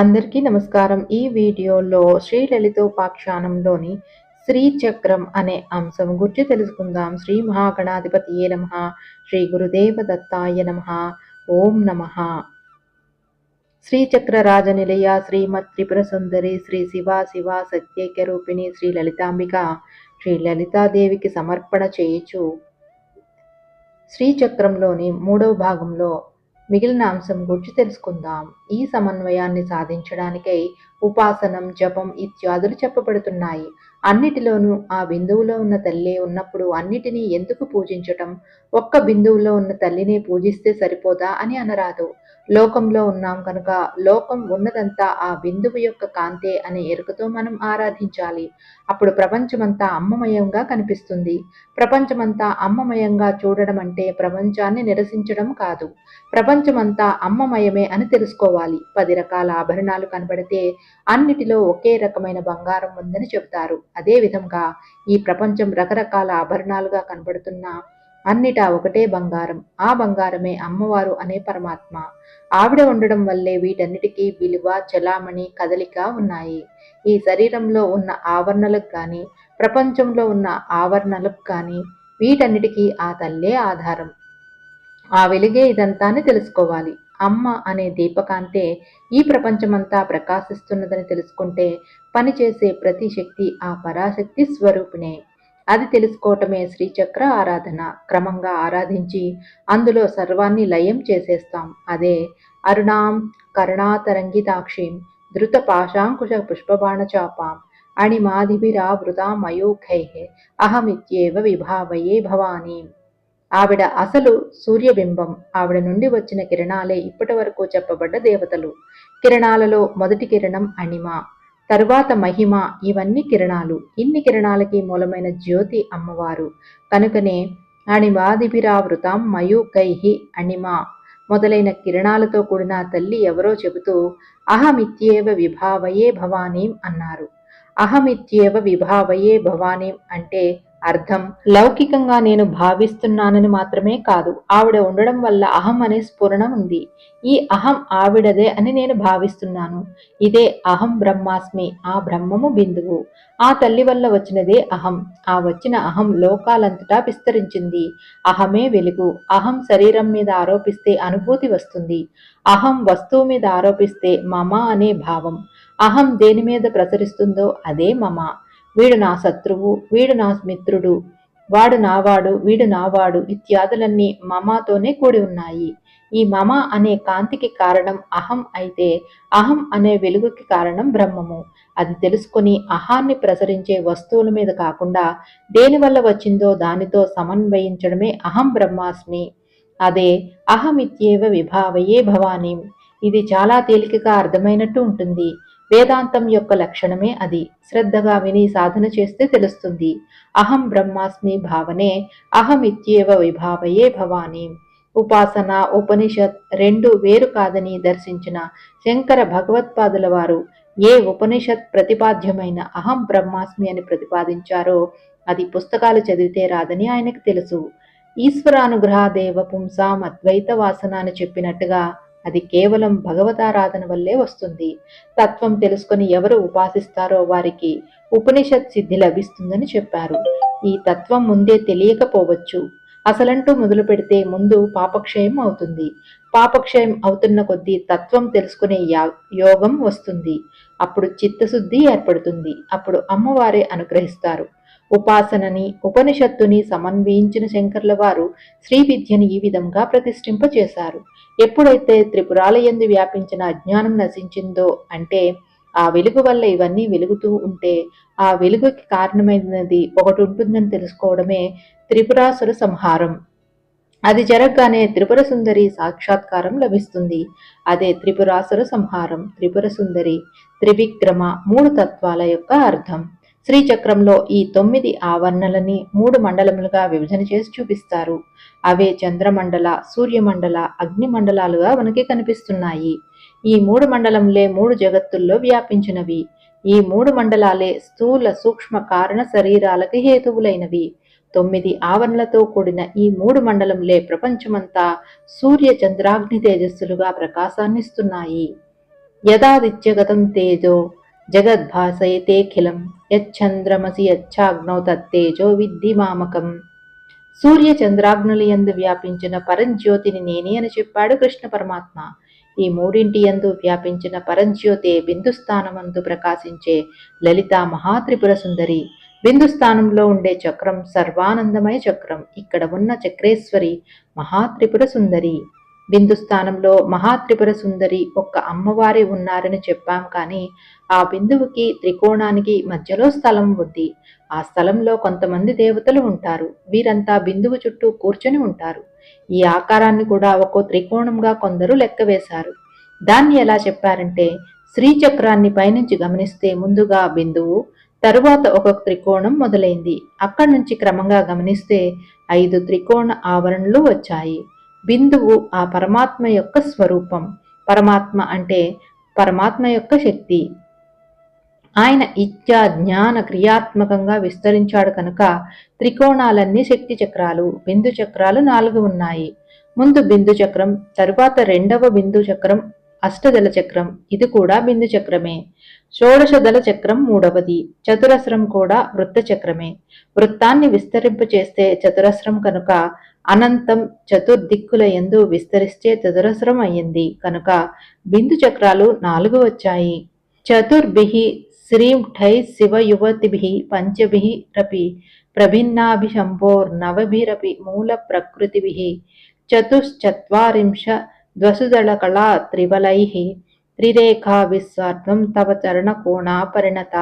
అందరికీ నమస్కారం. ఈ వీడియోలో శ్రీ లలితోపాఖ్యానంలోని శ్రీ చక్రం అనే అంశం గురించి తెలుసుకుందాం. శ్రీ మహాగణాధిపతియే నమ? శ్రీ గురుదేవ దత్తాయ నమ. ఓం నమ. శ్రీచక్ర రాజనిలయ శ్రీమత్ త్రిపుర సుందరి శ్రీ శివ శివ సత్యైక్య రూపిణి శ్రీ లలితాంబిక శ్రీ లలితాదేవికి సమర్పణ చేయుచు. శ్రీచక్రంలోని మూడవ భాగంలో మిగిలిన అంశం గురించి తెలుసుకుందాం. ఈ సమన్వయాన్ని సాధించడానికై ఉపాసనం జపం ఇత్యాదులు చెప్పబడుతున్నాయి. అన్నిటిలోనూ ఆ బిందువులో ఉన్న తల్లి ఉన్నప్పుడు అన్నిటినీ ఎందుకు పూజించటం? ఒక్క బిందువులో ఉన్న తల్లిని పూజిస్తే సరిపోదా అని అనరాదు. లోకంలో ఉన్నాం కనుక లోకం ఉన్నదంతా ఆ బిందువు యొక్క కాంతే అనే ఎరుకతో మనం ఆరాధించాలి. అప్పుడు ప్రపంచమంతా అమ్మమయంగా కనిపిస్తుంది. ప్రపంచమంతా అమ్మమయంగా చూడడం అంటే ప్రపంచాన్ని నిరసించడం కాదు. ప్రపంచమంతా అమ్మమయమే అని తెలుసుకోవాలి. పది రకాల ఆభరణాలు కనబడితే అన్నిటిలో ఒకే రకమైన బంగారం ఉందని చెబుతారు. అదే విధంగా ఈ ప్రపంచం రకరకాల ఆభరణాలుగా కనబడుతున్నా అన్నిటా ఒకటే బంగారం. ఆ బంగారమే అమ్మవారు అనే పరమాత్మ. ఆవిడ ఉండడం వల్లే వీటన్నిటికీ విలువ చలామణి కదలిక ఉన్నాయి. ఈ శరీరంలో ఉన్న ఆవరణలకు కానీ ప్రపంచంలో ఉన్న ఆవరణలకు కానీ వీటన్నిటికీ ఆ తల్లే ఆధారం. ఆ వెలుగే ఇదంతా అని తెలుసుకోవాలి. అమ్మ అనే దీపకాంతే ఈ ప్రపంచమంతా ప్రకాశిస్తున్నదని తెలుసుకుంటే పనిచేసే ప్రతి శక్తి ఆ పరాశక్తి స్వరూపిణే. అది తెలుసుకోవటమే శ్రీచక్ర ఆరాధన. క్రమంగా ఆరాధించి అందులో సర్వాన్ని లయం చేసేస్తాం. అదే అరుణాం కరుణాతరంగితాక్షిం ధృత పాశాంకుశ పుష్పబాణ చాపాం వృధా మయూఖై అహమిత్యేవ విభావయే భవానీ. ఆవిడ అసలు సూర్యబింబం. ఆవిడ నుండి వచ్చిన కిరణాలే ఇప్పటి వరకు చెప్పబడ్డ దేవతలు. కిరణాలలో మొదటి కిరణం అణిమ. తరువాత మహిమ ఇవన్నీ కిరణాలు. ఇన్ని కిరణాలకి మూలమైన జ్యోతి అమ్మవారు. కనుకనే అణిమాదిభిరావృతం మయూకైహి అణిమ. మొదలైన కిరణాలతో కూడిన తల్లి ఎవరో చెబుతూ అహమిత్యేవ విభావయే భవానీం అన్నారు. అహమిత్యేవ విభావయే భవానీం అంటే అర్థం. లౌకికంగా నేను భావిస్తున్నానని మాత్రమే కాదు ఆవిడ ఉండడం వల్ల అహం అనే స్ఫురణ ఉంది. ఈ అహం ఆవిడదే అని నేను భావిస్తున్నాను. ఇదే అహం బ్రహ్మాస్మి ఆ బ్రహ్మము బిందువు. ఆ తల్లి వల్ల వచ్చినదే అహం. ఆ వచ్చిన అహం లోకాలంతటా విస్తరించింది. అహమే వెలుగు. అహం శరీరం మీద ఆరోపిస్తే అనుభూతి వస్తుంది. అహం వస్తువు మీద ఆరోపిస్తే మమ అనే భావం. అహం దేని మీద ప్రసరిస్తుందో అదే మమ. వీడు నా శత్రువు వీడు నా మిత్రుడు వాడు నావాడు వీడు నావాడు ఇత్యాదులన్నీ మమాతోనే కూడి ఉన్నాయి. ఈ మమ అనే కాంతికి కారణం అహం అయితే అహం అనే వెలుగుకి కారణం బ్రహ్మము. అది తెలుసుకుని అహాన్ని ప్రసరించే వస్తువుల మీద కాకుండా దేనివల్ల వచ్చిందో దానితో సమన్వయించడమే అహం బ్రహ్మాస్మి. అదే అహమిత్యేవ విభావయే భవానీ. ఇది చాలా తేలికగా అర్థమైనట్టు ఉంటుంది. వేదాంతం యొక్క లక్షణమే అది. శ్రద్ధగా విని సాధన చేస్తే తెలుస్తుంది. అహం బ్రహ్మాస్మి భావనే అహమిత్యేవ విభావయే భవాని. ఉపాసన ఉపనిషత్ రెండు వేరు కాదని దర్శించిన శంకర భగవత్పాదుల వారు ఏ ఉపనిషత్ ప్రతిపాద్యమైన అహం బ్రహ్మాస్మి అని ప్రతిపాదించారో అది పుస్తకాలు చదివితే రాదని ఆయనకు తెలుసు. ఈశ్వరానుగ్రహ దేవ పుంసాం అద్వైత వాసన అని చెప్పినట్టుగా అది కేవలం భగవతారాధన వల్లే వస్తుంది. తత్వం తెలుసుకొని ఎవరు ఉపాసిస్తారో వారికి ఉపనిషత్ సిద్ధి లభిస్తుందని చెప్పారు. ఈ తత్వం ముందే తెలియకపోవచ్చు. అసలంటూ మొదలు పెడితే ముందు పాపక్షయం అవుతుంది. పాపక్షయం అవుతున్న కొద్దీ తత్వం తెలుసుకునే యోగం వస్తుంది. అప్పుడు చిత్తశుద్ధి ఏర్పడుతుంది. అప్పుడు అమ్మవారే అనుగ్రహిస్తారు. ఉపాసనని ఉపనిషత్తుని సమన్వయించిన శంకర్ల వారు శ్రీ విద్యని ఈ విధంగా ప్రతిష్ఠింపచేశారు. ఎప్పుడైతే త్రిపురాలయందు వ్యాపించిన అజ్ఞానం నశించిందో అంటే ఆ వెలుగు వల్ల ఇవన్నీ వెలుగుతూ ఉంటే ఆ వెలుగుకి కారణమైనది ఒకటి ఉంటుందని తెలుసుకోవడమే త్రిపురాసుర సంహారం. అది జరగగానే త్రిపుర సుందరి సాక్షాత్కారం లభిస్తుంది. అదే త్రిపురాసుర సంహారం త్రిపుర సుందరి త్రివిక్రమ మూడు తత్వాల యొక్క అర్థం. శ్రీచక్రంలో ఈ తొమ్మిది ఆవరణలని మూడు మండలములుగా విభజన చేసి చూపిస్తారు. అవే చంద్రమండల సూర్యమండల అగ్ని మండలాలుగా మనకి కనిపిస్తున్నాయి. ఈ మూడు మండలంలే మూడు జగత్తుల్లో వ్యాపించినవి. ఈ మూడు మండలాలే స్థూల సూక్ష్మ కారణ శరీరాలకి హేతువులైనవి. తొమ్మిది ఆవరణలతో కూడిన ఈ మూడు మండలంలే ప్రపంచమంతా సూర్య చంద్రాగ్ని తేజస్సులుగా ప్రకాశాన్నిస్తున్నాయి. యదాదిత్యగతం తేజో జగద్భాసయతేఖిలం యచ్చంద్రమసి యచ్చాగ్నౌ తత్తేజో విద్ధి మామకం సూర్య చంద్రాగ్నుల యందు వ్యాపించిన పరంజ్యోతిని నేనే అని చెప్పాడు కృష్ణ పరమాత్మ ఈ మూడింటి యందు వ్యాపించిన పరంజ్యోతే బిందుస్థానమందు ప్రకాశించే లలిత మహాత్రిపుర సుందరి। బిందుస్థానంలో ఉండే చక్రం సర్వానందమయ చక్రం। ఇక్కడ ఉన్న చక్రేశ్వరి మహాత్రిపుర సుందరి। బిందు స్థానంలో మహాత్రిపుర సుందరి ఒక్క అమ్మవారి ఉన్నారని చెప్పాం కానీ ఆ బిందువుకి త్రికోణానికి మధ్యలో స్థలం ఉంది. ఆ స్థలంలో కొంతమంది దేవతలు ఉంటారు. వీరంతా బిందువు చుట్టూ కూర్చొని ఉంటారు. ఈ ఆకారాన్ని కూడా ఒక్కో త్రికోణంగా కొందరు లెక్క వేశారు. దాన్ని ఎలా చెప్పారంటే శ్రీచక్రాన్ని పైనుంచి గమనిస్తే ముందుగా బిందువు తరువాత ఒక త్రికోణం మొదలైంది. అక్కడి నుంచి క్రమంగా గమనిస్తే ఐదు త్రికోణ ఆవరణలు వచ్చాయి. బిందువు ఆ పరమాత్మ యొక్క స్వరూపం. పరమాత్మ అంటే పరమాత్మ యొక్క శక్తి. ఆయన ఇచ్చ జ్ఞాన క్రియాత్మకంగా విస్తరించాడు కనుక త్రికోణాలన్నీ శక్తి చక్రాలు బిందు చక్రాలు నాలుగు ఉన్నాయి. ముందు బిందు చక్రం తరువాత రెండవ బిందు చక్రం అష్టదల చక్రం. ఇది కూడా బిందు చక్రమే. షోడశదల చక్రం మూడవది. చతురస్రం కూడా వృత్త చక్రమే. వృత్తాన్ని విస్తరింపు చేస్తే చతురస్రం కనుక అనంతం చతుర్దిక్కుల ఎందు విస్తరిస్తే చతురస్రం అయ్యింది. కనుక బిందు చక్రాలు నాలుగు వచ్చాయి. చతుర్భి శ్రీఠై శివ యువతిభి పంచభి రపి ప్రభిన్నాభిశంభోర్నవభిరపి మూల ప్రకృతిభి చతుశ్చత్వారింశ ద్వసుదళకళా త్రిబలై త్రిరేఖా విస్వార్థం తవ చరణ కోణాపరిణత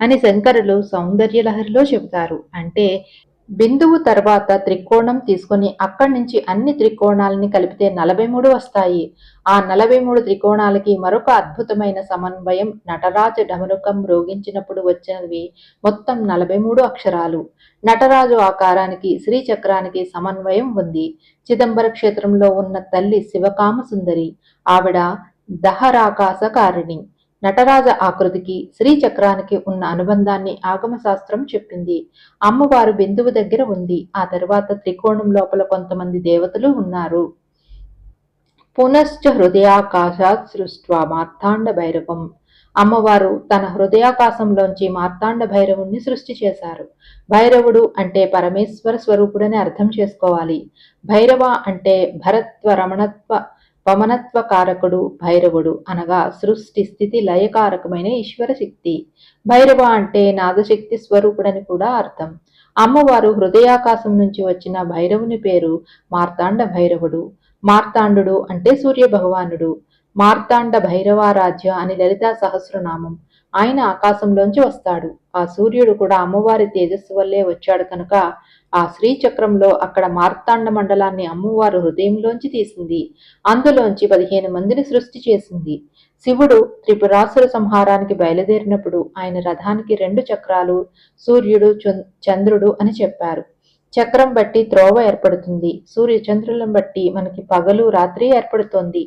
అని శంకరులు సౌందర్యలహరిలో చెబుతారు. అంటే బిందువు తర్వాత త్రికోణం తీసుకుని అక్కడి నుంచి అన్ని త్రికోణాలని కలిపితే నలభై మూడు వస్తాయి. ఆ నలభై మూడు త్రికోణాలకి మరొక అద్భుతమైన సమన్వయం నటరాజ డమరుకం రోగించినప్పుడు వచ్చినవి మొత్తం నలభై మూడు అక్షరాలు. నటరాజు ఆకారానికి శ్రీచక్రానికి సమన్వయం ఉంది. చిదంబర క్షేత్రంలో ఉన్న తల్లి శివకామ సుందరి ఆవిడ దహరాకాశకారిణి నటరాజ ఆకృతికి శ్రీచక్రానికి ఉన్న అనుబంధాన్ని ఆగమశాస్త్రం చెప్పింది. అమ్మవారు బిందువు దగ్గర ఉంది. ఆ తరువాత త్రికోణం లోపల కొంతమంది దేవతలు ఉన్నారు. పునశ్చ హృదయాకాశాత్ సృష్ట్వా మార్తాండ భైరవం. అమ్మవారు తన హృదయాకాశంలోంచి మార్తాండ భైరవుణ్ణి సృష్టి చేశారు. భైరవుడు అంటే పరమేశ్వర స్వరూపుడని అర్థం చేసుకోవాలి. భైరవ అంటే భరత్వ రమణత్వ పమనత్వ కారకుడు భైరవుడు అనగా సృష్టి స్థితి లయకారకమైన ఈశ్వర శక్తి. భైరవ అంటే నాదశక్తి స్వరూపుడని కూడా అర్థం. అమ్మవారు హృదయాకాశం నుంచి వచ్చిన భైరవుని పేరు మార్తాండ భైరవుడు. మార్తాండు అంటే సూర్య భగవానుడు. మార్తాండ భైరవారాధ్య అని లలితా సహస్రనామం. ఆయన ఆకాశంలోంచి వస్తాడు. ఆ సూర్యుడు కూడా అమ్మవారి తేజస్సు వల్లే వచ్చాడు కనుక ఆ శ్రీచక్రంలో అక్కడ మార్తాండ మండలాన్ని అమ్మవారు హృదయంలోంచి తీసింది. అందులోంచి పదిహేను మందిని సృష్టి చేసింది. శివుడు త్రిపురాసుర సంహారానికి బయలుదేరినప్పుడు ఆయన రథానికి రెండు చక్రాలు సూర్యుడు చంద్రుడు అని చెప్పారు. చక్రం బట్టి త్రోవ ఏర్పడుతుంది. సూర్యచంద్రులను బట్టి మనకి పగలు రాత్రి ఏర్పడుతోంది.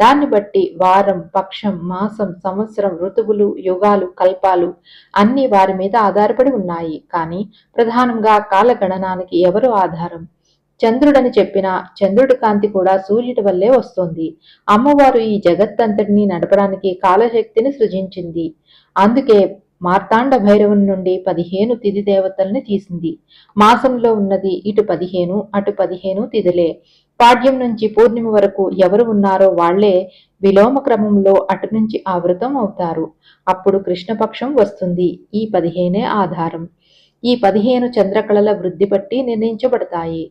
దాన్ని బట్టి వారం పక్షం మాసం సంవత్సరం ఋతువులు యుగాలు కల్పాలు అన్ని వారి మీద ఆధారపడి ఉన్నాయి. కానీ ప్రధానంగా కాలగణనానికి ఎవరు ఆధారం? చంద్రుడని చెప్పిన చంద్రుడి కాంతి కూడా సూర్యుడి వల్లే వస్తోంది. అమ్మవారు ఈ జగత్తంతటిని నడపడానికి కాలశక్తిని సృజించింది. అందుకే మార్తాండ భైరవుని నుండి పదిహేను తిథి దేవతల్ని తీసింది. మాసంలో ఉన్నది ఇటు పదిహేను అటు పదిహేను తిదిలే పాడ్యం నుంచి పూర్ణిమ వరకు ఎవరు ఉన్నారో వాళ్ళే విలోమ క్రమంలో అటు నుంచి ఆవృతం అవుతారు. అప్పుడు కృష్ణపక్షం వస్తుంది. ఈ పదిహేనే ఆధారం. ఈ పదిహేను చంద్రకళల వృద్ధి బట్టి నిర్ణయించబడతాయి.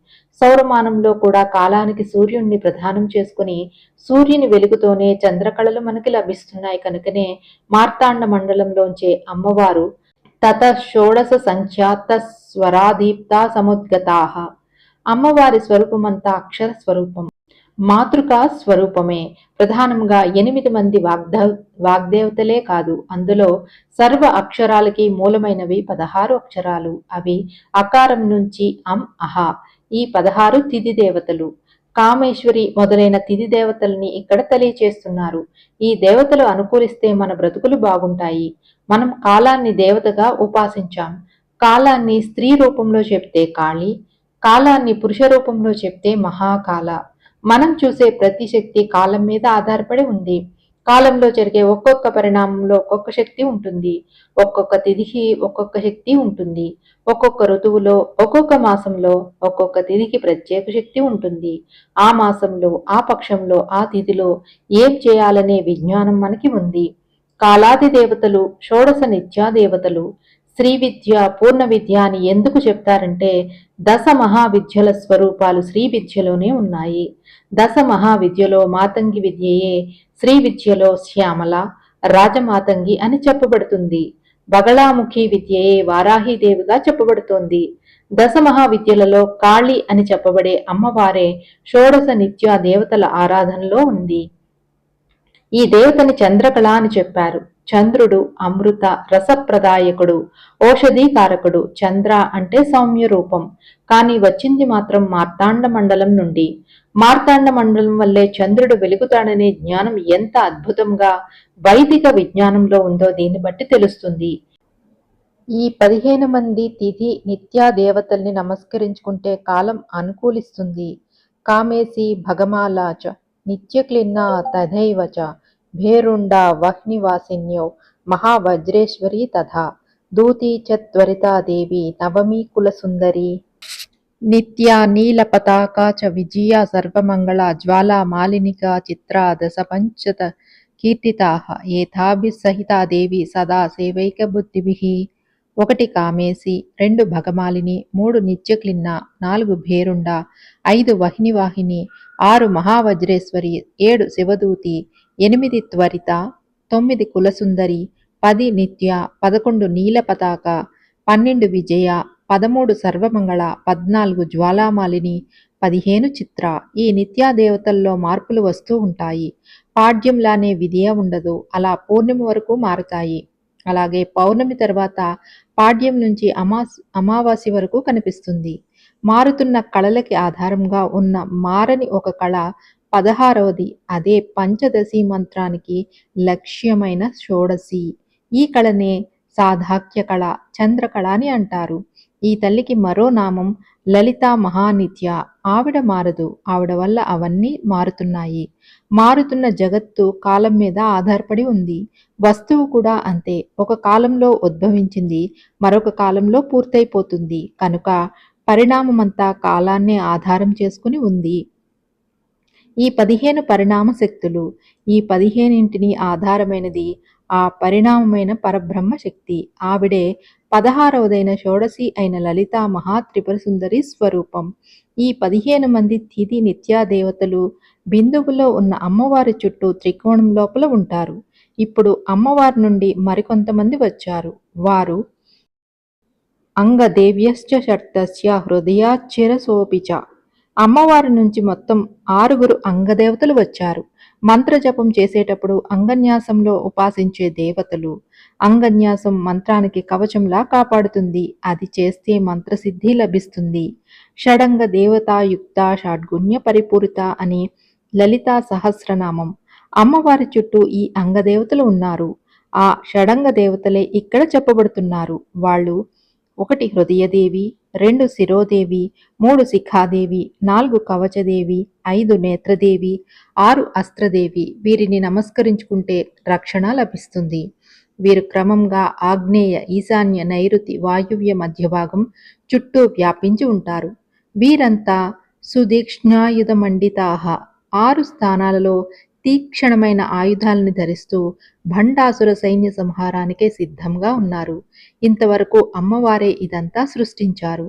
సౌరమానంలో కూడా కాలానికి సూర్యుణ్ణి ప్రధానం చేసుకుని సూర్యుని వెలుగుతోనే చంద్రకళలు మనకి లభిస్తున్నాయి కనుకనే మార్తాండ మండలంలోంచే అమ్మవారు తత షోడశ సంఖ్యాత స్వరాదీప్త సముద్గతాహ అమ్మవారి స్వరూపమంతా అక్షర స్వరూపం. మాతృకా స్వరూపమే. ప్రధానంగా ఎనిమిది మంది వాగ్ద వాగ్దేవతలే కాదు. అందులో సర్వ అక్షరాలకి మూలమైనవి పదహారు అక్షరాలు. అవి అకారం నుంచి అం అహ. ఈ పదహారు తిథి దేవతలు. కామేశ్వరి మొదలైన తిథి దేవతల్ని ఇక్కడ తెలియచేస్తున్నారు. ఈ దేవతలు అనుకూలిస్తే మన బ్రతుకులు బాగుంటాయి. మనం కాలాన్ని దేవతగా ఉపాసించాం. కాలాన్ని స్త్రీ రూపంలో చెప్తే కాళీ కాలాన్ని పురుష రూపంలో చెప్తే మహాకాల. మనం చూసే ప్రతి శక్తి కాలం మీద ఆధారపడి ఉంది. కాలంలో జరిగే ఒక్కొక్క పరిణామంలో ఒక్కొక్క శక్తి ఉంటుంది. ఒక్కొక్క తిథికి ఒక్కొక్క శక్తి ఉంటుంది. ఒక్కొక్క ఋతువులో ఒక్కొక్క మాసంలో ఒక్కొక్క తిథికి ప్రత్యేక శక్తి ఉంటుంది. ఆ మాసంలో ఆ పక్షంలో ఆ తిథిలో ఏం చేయాలనే విజ్ఞానం మనకి ఉంది. కాలాది దేవతలు షోడశ నిత్యా దేవతలు శ్రీ విద్య పూర్ణ విద్య అని ఎందుకు చెప్తారంటే దశ మహావిద్యల స్వరూపాలు శ్రీ విద్యలోనే ఉన్నాయి. దశ మహావిద్యలో మాతంగి విద్యయే శ్రీ విద్యలో శ్యామల రాజమాతంగి అని చెప్పబడుతుంది. బగళాముఖి విద్యయే వారాహిదేవిగా చెప్పబడుతోంది. దశ మహావిద్యలలో కాళి అని చెప్పబడే అమ్మవారే షోడశ నిత్య దేవతల ఆరాధనలో ఉంది. ఈ దేవతని చంద్రకళ అని చెప్పారు. చంద్రుడు అమృత రసప్రదాయకుడు ఓషధీకారకుడు చంద్ర అంటే సౌమ్య రూపం కానీ వచ్చింది మాత్రం మార్తాండ మండలం నుండి. మార్తాండ మండలం వల్లే చంద్రుడు వెలుగుతాడనే జ్ఞానం ఎంత అద్భుతంగా వైదిక విజ్ఞానంలో ఉందో దీన్ని బట్టి తెలుస్తుంది. ఈ పదిహేను మంది తిథి నిత్యా దేవతల్ని నమస్కరించుకుంటే కాలం అనుకూలిస్తుంది. కామేసి భగమాలాచ నిత్యక్లిన్న తథైవచ భేరుండ వహ్నివాసిన్యో మహావజ్రేశ్వరి తథా దూతి చ త్వరితా దేవి నవమీ కులసుందరి నిత్యా నీల పతాక చ విజయ సర్వమంగళ జ్వాలా మాలినికా చిత్ర దశ పంచత కీర్తితాః ఏతాభిः సహితా దేవి సదా సేవైక బుద్ధిభిః ఒకటి కామేసి రెండు భగమాలిని మూడు నిత్యక్లిన్న నాలుగు భేరుండ ఐదు వహినివాహిని ఆరు మహావజ్రేశ్వరి ఏడు శివదూతి ఎనిమిది త్వరిత తొమ్మిది కులసుందరి పది నిత్య పదకొండు నీల పతాక పన్నెండు విజయ పదమూడు సర్వమంగళ పద్నాలుగు జ్వాలామాలిని పదిహేను చిత్ర ఈ నిత్యా దేవతల్లో మార్పులు వస్తూ ఉంటాయి. పాడ్యంలానే విధియ ఉండదు అలా పూర్ణిమ వరకు మారుతాయి. అలాగే పౌర్ణమి తర్వాత పాడ్యం నుంచి అమాస్ అమావాస్య వరకు కనిపిస్తుంది. మారుతున్న కళలకి ఆధారంగా ఉన్న మారని ఒక కళ పదహారవది. అదే పంచదశి మంత్రానికి లక్ష్యమైన షోడశి. ఈ కళనే సాధాక్య కళ చంద్రకళ అని అంటారు. ఈ తల్లికి మరో నామం లలిత మహానిత్య. ఆవిడ మారదు. ఆవిడ వల్ల అవన్నీ మారుతున్నాయి. మారుతున్న జగత్తు కాలం మీద ఆధారపడి ఉంది. వస్తువు కూడా అంతే. ఒక కాలంలో ఉద్భవించింది మరొక కాలంలో పూర్తయిపోతుంది. కనుక పరిణామమంతా కాలాన్నే ఆధారం చేసుకుని ఉంది. ఈ పదిహేను పరిణామ శక్తులు ఈ పదిహేనింటిని ఆధారమైనది ఆ పరిణామమైన పరబ్రహ్మ శక్తి. ఆవిడే పదహారవదైన షోడశి అయిన లలిత మహాత్రిపుర సుందరి స్వరూపం. ఈ పదిహేను మంది తిథి నిత్యా దేవతలు బిందువులో ఉన్న అమ్మవారి చుట్టూ త్రికోణం లోపల ఉంటారు. ఇప్పుడు అమ్మవారి నుండి మరికొంతమంది వచ్చారు. వారు అంగదేవ్యశ్చ షట్తస్య హృదయాచ్చిరసోపిచ అమ్మవారి నుంచి మొత్తం ఆరుగురు అంగదేవతలు వచ్చారు. మంత్రజపం చేసేటప్పుడు అంగన్యాసంలో ఉపాసించే దేవతలు. అంగన్యాసం మంత్రానికి కవచంలా కాపాడుతుంది. అది చేస్తే మంత్రసిద్ధి లభిస్తుంది. షడంగ దేవతాయుక్త షాడ్గుణ్య పరిపూరిత అని లలితా సహస్రనామం. అమ్మవారి చుట్టూ ఈ అంగదేవతలు ఉన్నారు. ఆ షడంగ దేవతలే ఇక్కడ చెప్పబడుతున్నారు. వాళ్ళు ఒకటి హృదయదేవి రెండు శిరోదేవి మూడు శిఖాదేవి నాలుగు కవచదేవి ఐదు నేత్రదేవి ఆరు అస్త్రదేవి వీరిని నమస్కరించుకుంటే రక్షణ లభిస్తుంది. వీరు క్రమంగా ఆగ్నేయ ఈశాన్య నైరుతి వాయువ్య మధ్య భాగం చుట్టూ వ్యాపించి ఉంటారు. వీరంతా సుదీక్ష్ణాయుధ మండితాహ ఆరు స్థానాలలో తీక్షణమైన ఆయుధాలను ధరిస్తూ భండాసుర సైన్య సంహారానికే సిద్ధంగా ఉన్నారు. ఇంతవరకు అమ్మవారే ఇదంతా సృష్టించారు.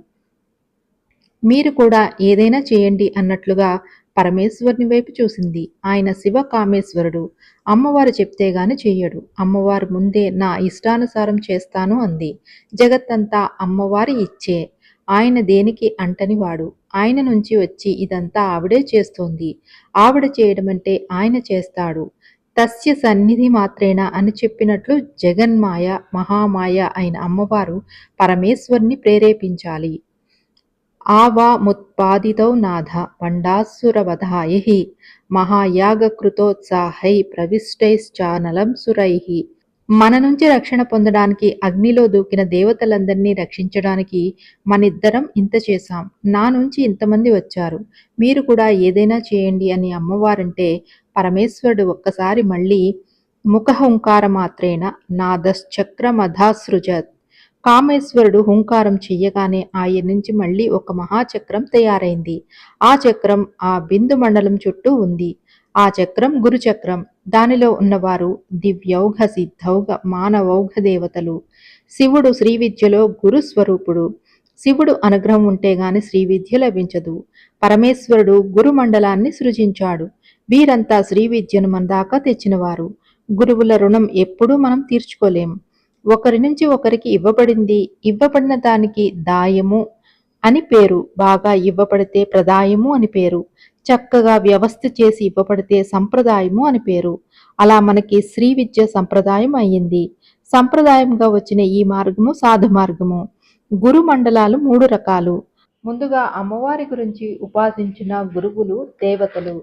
మీరు కూడా ఏదైనా చేయండి అన్నట్లుగా పరమేశ్వరుని వైపు చూసింది. ఆయన శివ కామేశ్వరుడు అమ్మవారు చెప్తే గాని చెయ్యడు. అమ్మవారు ముందే నా ఇష్టానుసారం చేస్తాను అంది. జగత్తంతా అమ్మవారి ఇచ్చే. ఆయన దేనికి అంటనివాడు. ఆయన నుంచి వచ్చి ఇదంతా ఆవిడే చేస్తోంది. ఆవిడ చేయడమంటే ఆయన చేస్తాడు. తస్య సన్నిధి మాత్రేన అని చెప్పినట్లు జగన్మాయ మహామాయ అయిన అమ్మవారు పరమేశ్వరుని ప్రేరేపించాలి. ఆవా ముత్పాదితౌ నాథ పండాసురవధాయి మహాయాగకృతోత్సాహై ప్రవిష్టైశ్చానలం సురై మన నుంచి రక్షణ పొందడానికి అగ్నిలో దూకిన దేవతలందరినీ రక్షించడానికి మనిద్దరం ఇంత చేశాం. నా నుంచి ఇంతమంది వచ్చారు. మీరు కూడా ఏదైనా చేయండి అని అమ్మవారంటే పరమేశ్వరుడు ఒక్కసారి మళ్ళీ ముఖ హుంకార మాత్రేన నాదశ్చక్రమధాసృజత్. కామేశ్వరుడు హుంకారం చెయ్యగానే ఆయన నుంచి మళ్ళీ ఒక మహాచక్రం తయారైంది. ఆ చక్రం ఆ బిందు మండలం చుట్టూ ఉంది. ఆ చక్రం గురుచక్రం. దానిలో ఉన్నవారు దివ్యౌఘ సిద్ధౌఘ మానవౌఘ దేవతలు. శివుడు శ్రీ విద్యలో గురు స్వరూపుడు. శివుడు అనుగ్రహం ఉంటే గాని శ్రీ విద్య లభించదు. పరమేశ్వరుడు గురు మండలాన్ని సృజించాడు. వీరంతా శ్రీ విద్యను మన దాకా తెచ్చినవారు. గురువుల రుణం ఎప్పుడూ మనం తీర్చుకోలేం. ఒకరి నుంచి ఒకరికి ఇవ్వబడింది ఇవ్వబడిన దానికి దాయము అని పేరు. బాగా ఇవ్వబడితే ప్రదాయము అని పేరు. చక్కగా వ్యవస్థ చేసి ఇవ్వబడితే సంప్రదాయము అని పేరు. అలా మనకి శ్రీ విద్య సంప్రదాయం అయ్యింది. సంప్రదాయంగా వచ్చిన ఈ మార్గము సాధు మార్గము. గురు మండలాలు మూడు రకాలు. ముందుగా అమ్మవారి గురించి ఉపాసించిన గురువులు దేవతలు.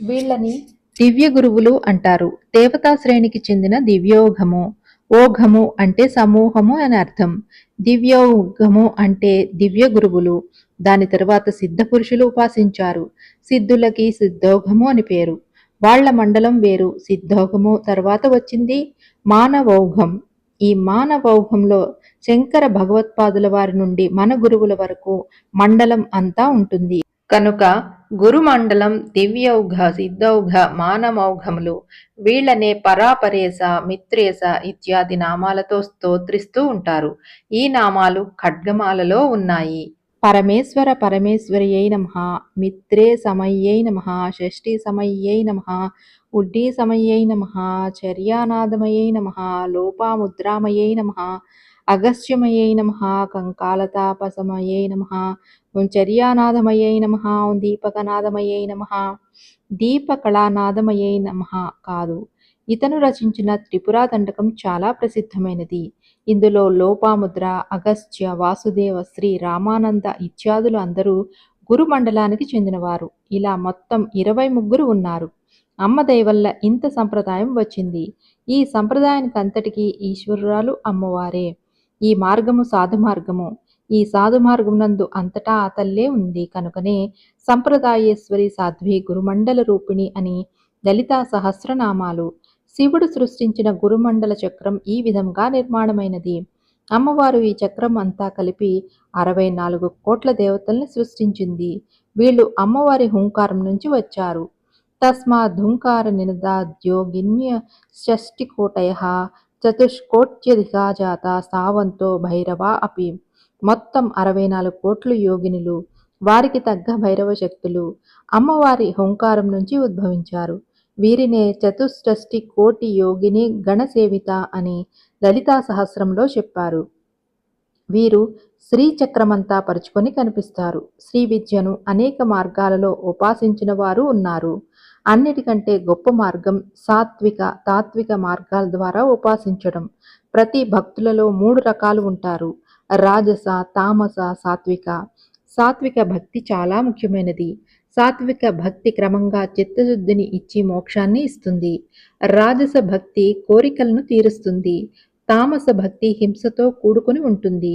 వీళ్ళని దివ్య గురువులు అంటారు. దేవతా శ్రేణికి చెందిన దివ్యోగము. ఓఘము అంటే సమూహము అని అర్థం. దివ్యోగము అంటే దివ్య గురువులు. దాని తరువాత సిద్ధ పురుషులు ఉపాసించారు. సిద్ధులకి సిద్ధోగము అని పేరు. వాళ్ళ మండలం వేరు. సిద్ధోగము తర్వాత వచ్చింది మానవౌఘం. ఈ మానవౌఘంలో శంకర భగవత్పాదుల వారి నుండి మన గురువుల వరకు మండలం అంతా ఉంటుంది. కనుక గురుమండలం దివ్యౌఘ సిద్ధౌఘ మానమౌఘములు వీళ్ళనే పరాపరేస మిత్రేస ఇత్యాది నామాలతో స్తోత్రిస్తూ ఉంటారు. ఈ నామాలు ఖడ్గమాలలో ఉన్నాయి. పరమేశ్వర పరమేశ్వరియై నమ మిత్రే సమయ్యై నమ షష్ఠి సమయ్యై నమ ఉడ్డీ సమయ్యై నమ చర్యానాదమయై నమ లోపాముద్రామయై నమ అగస్త్యమయ్యై నమ కంకాలతాపసమయ్యై నమ ఓం చర్యానాదమయై నమ ఓం దీపకనాదమయై నమ దీపకళానాథమయ్యై నమ కాదు. ఇతను రచించిన త్రిపురా దండకం చాలా ప్రసిద్ధమైనది. ఇందులో లోపాముద్ర అగస్త్య వాసుదేవ శ్రీ రామానంద ఇత్యాదులు అందరూ గురు మండలానికి చెందినవారు. ఇలా మొత్తం ఇరవై ముగ్గురు ఉన్నారు. అమ్మ వల్ల ఇంత సంప్రదాయం వచ్చింది. ఈ సంప్రదాయానికి అంతటికీ ఈశ్వరురాలు అమ్మవారే. ఈ మార్గము సాధుమార్గము ఈ సాధుమార్గమునందు అంతటా ఆ తల్లే ఉంది. కనుకనే సంప్రదాయేశ్వరి సాధ్వి గురుమండల రూపిణి అని లలితా సహస్రనామాలు. శివుడు సృష్టించిన గురుమండల చక్రం ఈ విధంగా నిర్మాణమైనది. అమ్మవారు ఈ చక్రం అంతా కలిపి అరవై నాలుగు కోట్ల దేవతల్ని సృష్టించింది. వీళ్ళు అమ్మవారి హుంకారం నుంచి వచ్చారు. తస్మాద్ధుంకార నినదాద్యోగిన్య షష్టికోటయ చతుష్కోట్యధికా జాత సావంతో భైరవ అపి. మొత్తం అరవై నాలుగు కోట్లు యోగినులు. వారికి తగ్గ భైరవ శక్తులు. అమ్మవారి హుంకారం నుంచి ఉద్భవించారు. వీరినే చతుష్షష్టి కోటి యోగిని గణసేవిత అని లలితా సహస్రంలో చెప్పారు. వీరు శ్రీచక్రమంతా పరుచుకొని కనిపిస్తారు. శ్రీ విద్యను అనేక మార్గాలలో ఉపాసించిన వారు ఉన్నారు. అన్నిటికంటే గొప్ప మార్గం సాత్విక తాత్విక మార్గాల ద్వారా ఉపాసించడం. ప్రతి భక్తులలో మూడు రకాలు ఉంటారు. రాజస తామస సాత్విక. సాత్విక భక్తి చాలా ముఖ్యమైనది. సాత్విక భక్తి క్రమంగా చిత్తశుద్ధిని ఇచ్చి మోక్షాన్ని ఇస్తుంది. రాజస భక్తి కోరికలను తీరుస్తుంది. తామస భక్తి హింసతో కూడుకుని ఉంటుంది.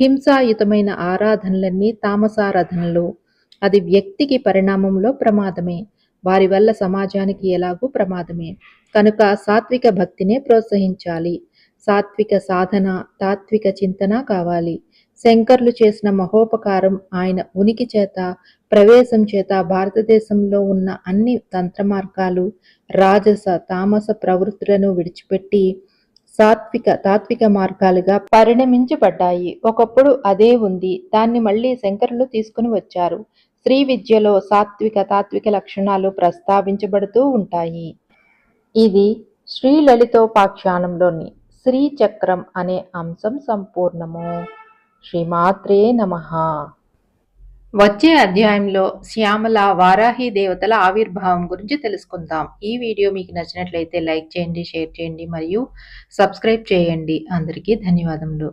హింసాయుతమైన ఆరాధనలన్నీ తామసారాధనలు. అది వ్యక్తికి పరిణామంలో ప్రమాదమే. వారి వల్ల సమాజానికి ఎలాగూ ప్రమాదమే. కనుక సాత్విక భక్తినే ప్రోత్సహించాలి. సాత్విక సాధన తాత్విక చింతన కావాలి. శంకర్లు చేసిన మహోపకారం ఆయన ఉనికి చేత ప్రవేశం చేత భారతదేశంలో ఉన్న అన్ని తంత్ర మార్గాలు రాజస తామస ప్రవృత్తులను విడిచిపెట్టి సాత్విక తాత్విక మార్గాలుగా పరిణమించబడ్డాయి. ఒకప్పుడు అదే ఉంది. దాన్ని మళ్ళీ శంకరులు తీసుకుని వచ్చారు. స్త్రీ విద్యలో సాత్విక తాత్విక లక్షణాలు ప్రస్తావించబడుతూ ఉంటాయి. ఇది శ్రీ లలితోపాఖ్యానంలోని శ్రీచక్రం అనే అంశం సంపూర్ణము. శ్రీమాత్రే నమ. వచ్చే అధ్యాయంలో శ్యామల వారాహి దేవతల ఆవిర్భావం గురించి తెలుసుకుందాం. ఈ వీడియో మీకు నచ్చినట్లయితే లైక్ చేయండి షేర్ చేయండి మరియు సబ్స్క్రైబ్ చేయండి. అందరికీ ధన్యవాదములు.